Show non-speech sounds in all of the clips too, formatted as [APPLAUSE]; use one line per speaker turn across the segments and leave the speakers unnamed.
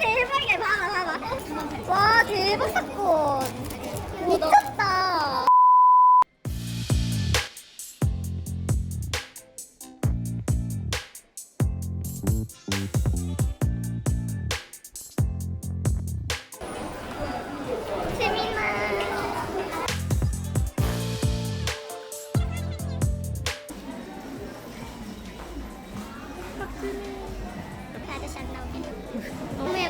대박이야. 봐봐 봐봐. 와 대박 사건. 미쳤 아저씨 안 나오게 너무 예쁘다 저기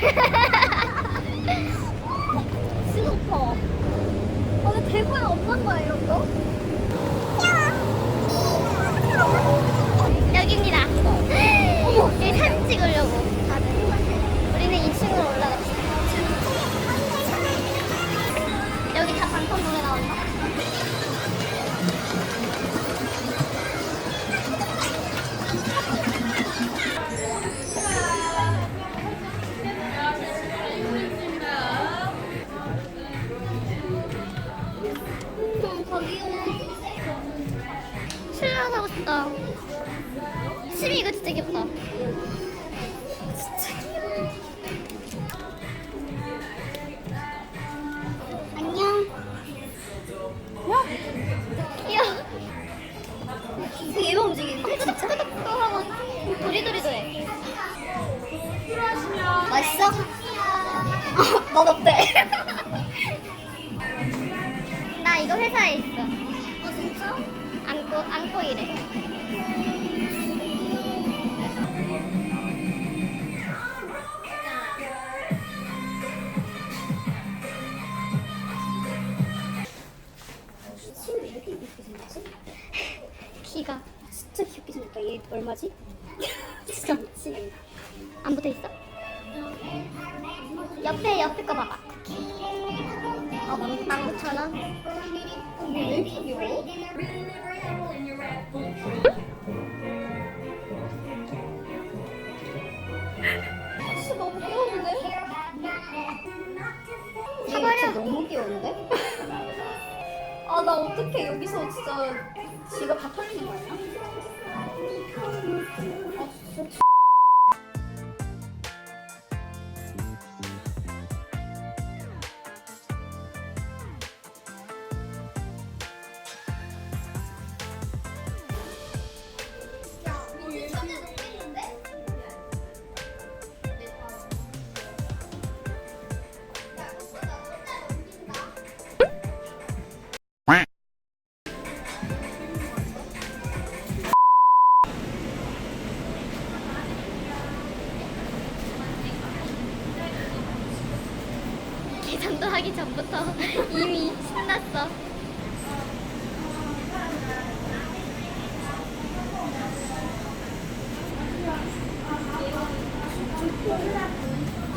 Hehehehe! [LAUGHS] 심이 이거 진짜 귀엽다. 진짜 귀여워. 안녕. 귀여워. 예뻐 움직이는데 진짜? 하고 도리도리도 해. 맛있어? 어, 맛 어때? [LAUGHS] 나 이거 회사에 있어. 어 진짜? 안고 안고 일해.
얘 얼마지? 진짜 미치겠네.
안 붙어 있어? 옆에 옆에 거 봐봐. 어, 만 구천 원.
왜 이렇게 귀여워? 진짜 너무 귀여운데?
사버려.
진짜 너무 귀여운데? 아, 나 어떡해. 여기서 진짜 지갑 다 털리는 거 아니야?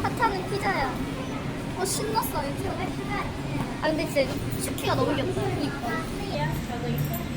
하차는 피자야.
어, 신났어, 알지?
아 근데 진짜 슈키가 너무 귀엽다. 이뻐.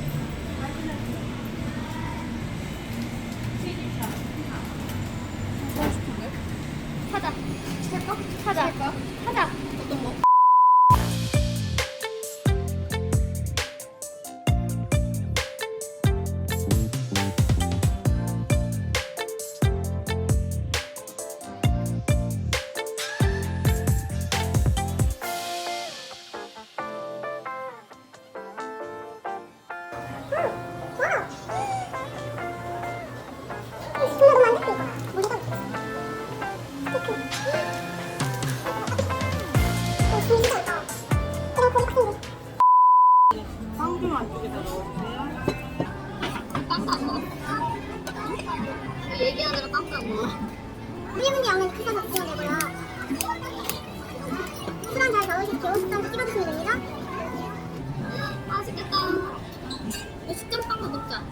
저으실 개오식빵 찍어주시면 됩니다.
맛있겠다. 이 식감빵도 먹자.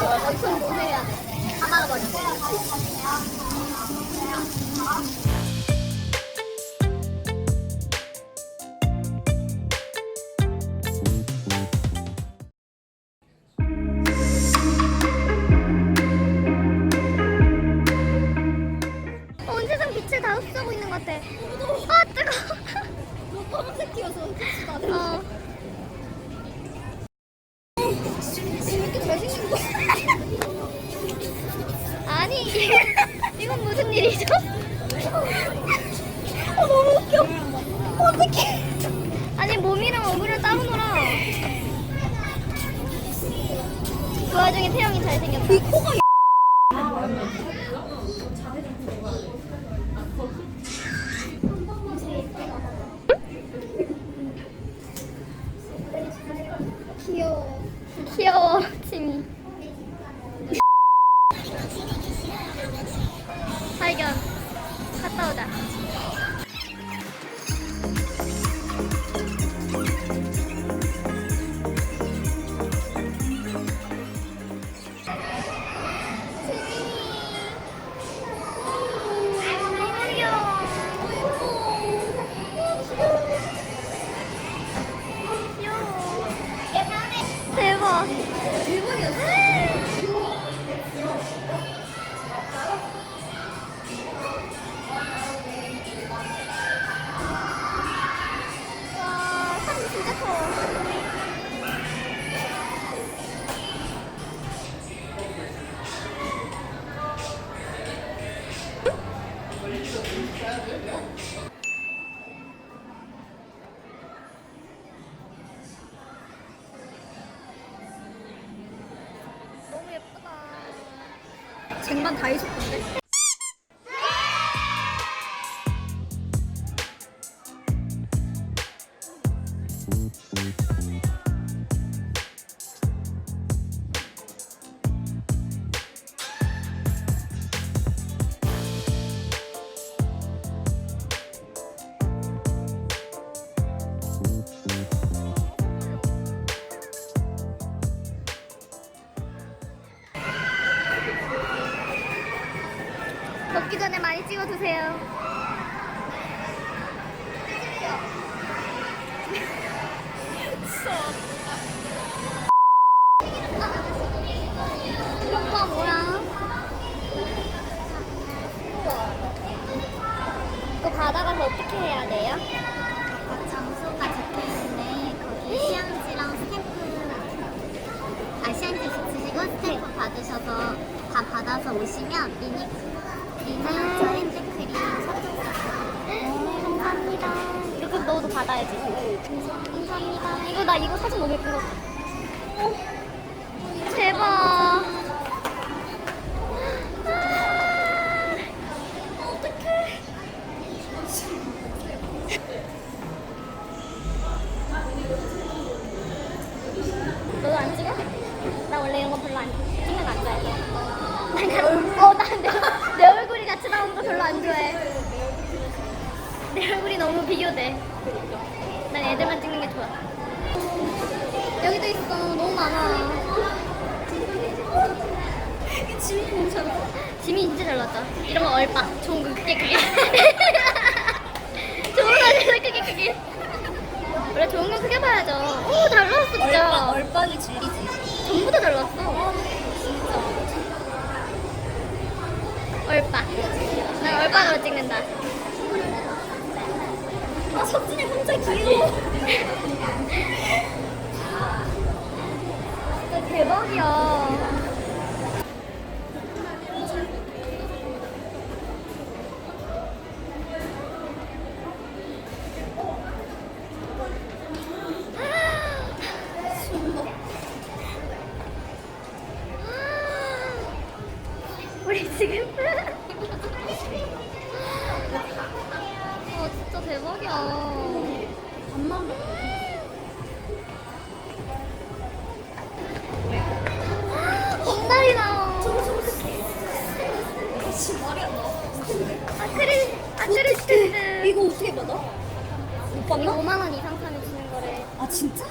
해야 돼. 다 말아버려. 온 세상 빛을 다 흡수하고 있는 것 같아. 아 뜨거.
너 검은색 튀어서 혹시나 내
어. [LAUGHS] 이건 무슨 일이죠? [LAUGHS] 어, 너무 웃겨. 어떡해. 아니 몸이랑 얼굴을 따로 놀아. 그 와중에 태영이 잘생겼다. 이 코가
쟁반 다 해줬던데?
먹기 전에 많이 찍어 드세요. 오빠 뭐야? 이거 받아가서 어떻게 해야 돼요?
장소가 적혀 있는데 거기 시향지랑 스탬프 아시안티 붙이시고 스탬프 받으셔서 다 받아서 오시면 미니
감사합니다. 이거 너도 받아야지. 감사합니다. 이거 나 사진 너무. 어. 너도 안 찍어? 나 원래 이런 거 별로 안거안 좋아해. 난 가, 어, 난내 내 별로 안 좋아해. 내 얼굴이 [LAUGHS] 너무 비교돼. 난 애들만 찍는 게 좋아. 여기도 있어. 너무 많아.
짐이 너무 잘 나와.
짐이 진짜 잘 나왔다. 이런 거 얼빠. 좋은 거 크게 크게. [LAUGHS] 좋은 거 크게 크게. 원래 좋은 거 크게 봐야죠. 오, 잘 나왔어, 진짜.
얼빵이 진리지.
전부 다 잘 나왔어. 얼빠. 난 찍는다.
아, 석진이 혼자 귀여워.
진짜 대박이야. 우리 지금 어 진짜 대박이야.
나와.
아크릴 아크릴
이거 어떻게 받아? 못
이거
받나?
5만 원 이상 사면 주는 거래.
아 진짜?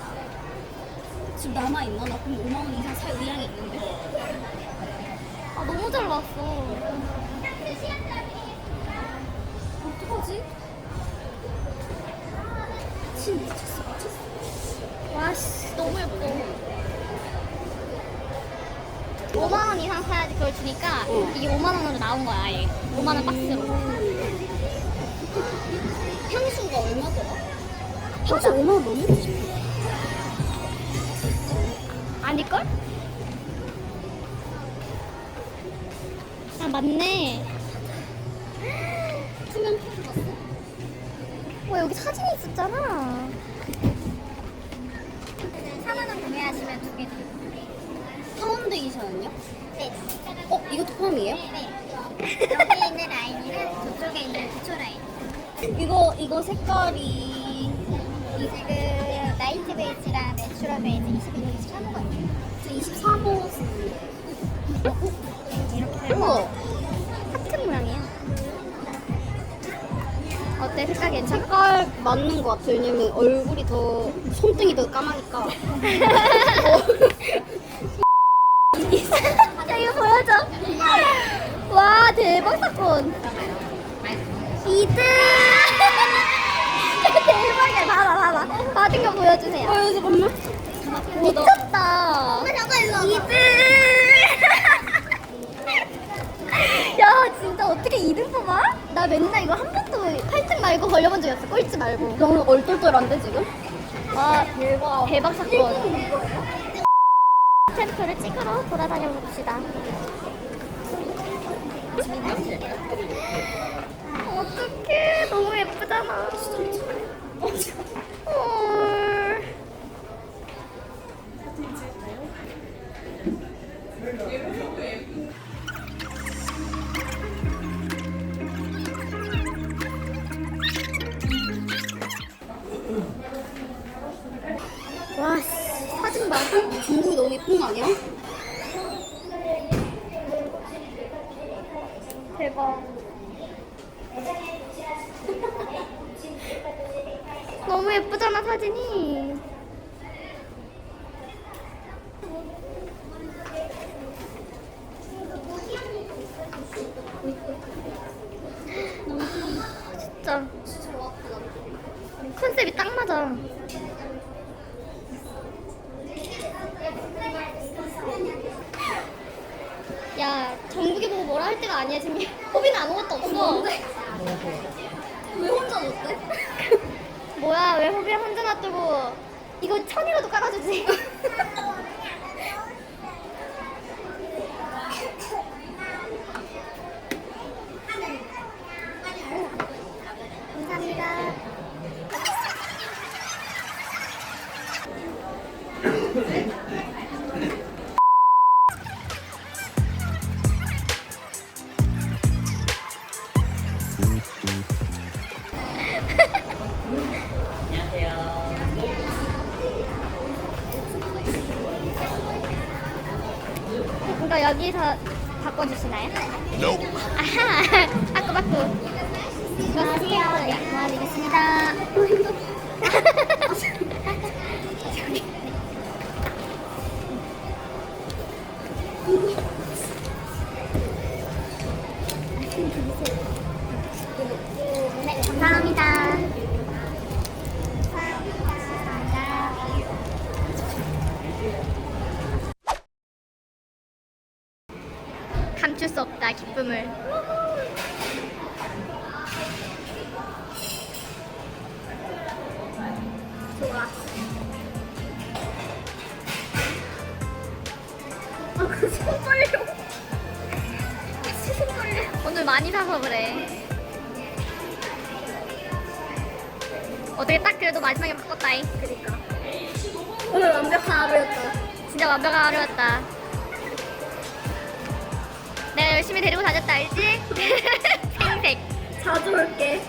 지금 남아 있나? 나 그럼 5만 원 이상 살 의향이 있는데.
아 너무 잘 나왔어.
어떡하지? 진 미쳤어 미쳤어.
와씨 너무 예뻐. 5만 원 이상 사야지 그걸 주니까 이게 5만 원으로 나온 거야 아예. 5만 원 박스로.
향수가 얼마더라? 향수 5만 원 넘었지.
아닐걸? 아 맞네.
투명 패드 봤어?
와 여기 사진이 있었잖아.
4만 원 구매하시면 두개 드립니다.
파운데이션은요?
네.
어 이것도 포함이에요?
네. 여기 있는 라인이랑 저쪽에 있는 기초 라인.
이거 이거 색깔이
지금 라이트 베이지랑 내추럴 베이지 21, 23호거든요.
저 24호 쓰는데.
이렇게 우와 색깔 괜찮아?
색깔 맞는 것 같아. 왜냐면 얼굴이 더 손등이 더 까마니까.
야 이거 보여줘. 와 대박 사건. 2등. [LAUGHS] 대박이야. 봐봐 봐봐. 받은 거 보여주세요.
어 잠깐만.
미쳤다.
잠깐 일로 와봐.
2등. 나 맨날 이거 한 번도 8등 말고 걸려본 적이 없어. 꼴찌 말고.
너무 얼떨떨한데 지금?
와 대박. 대박 사건. 스탬프를 찍으러 돌아다녀 봅시다. 어떡해 너무 예쁘잖아.
거 아니야?
대박. 너무 예쁘잖아 사진이. 진짜 컨셉이 딱 맞아. 야 정국이 보고 뭐라 할 때가 아니야 지금 호비는 아무것도 없어.
왜 혼자 넣었대? [LAUGHS]
뭐야 왜 호비를 혼자 놔두고 이거 천이라도 깔아주지. [LAUGHS] 사서 그래. 어떻게 딱 그래도 마지막에 바꿨다잉.
그니까. 오늘 완벽한 하루였다.
진짜 완벽한 하루였다. 내가 열심히 데리고 다녔다 알지? [LAUGHS] 생색.
자주 올게.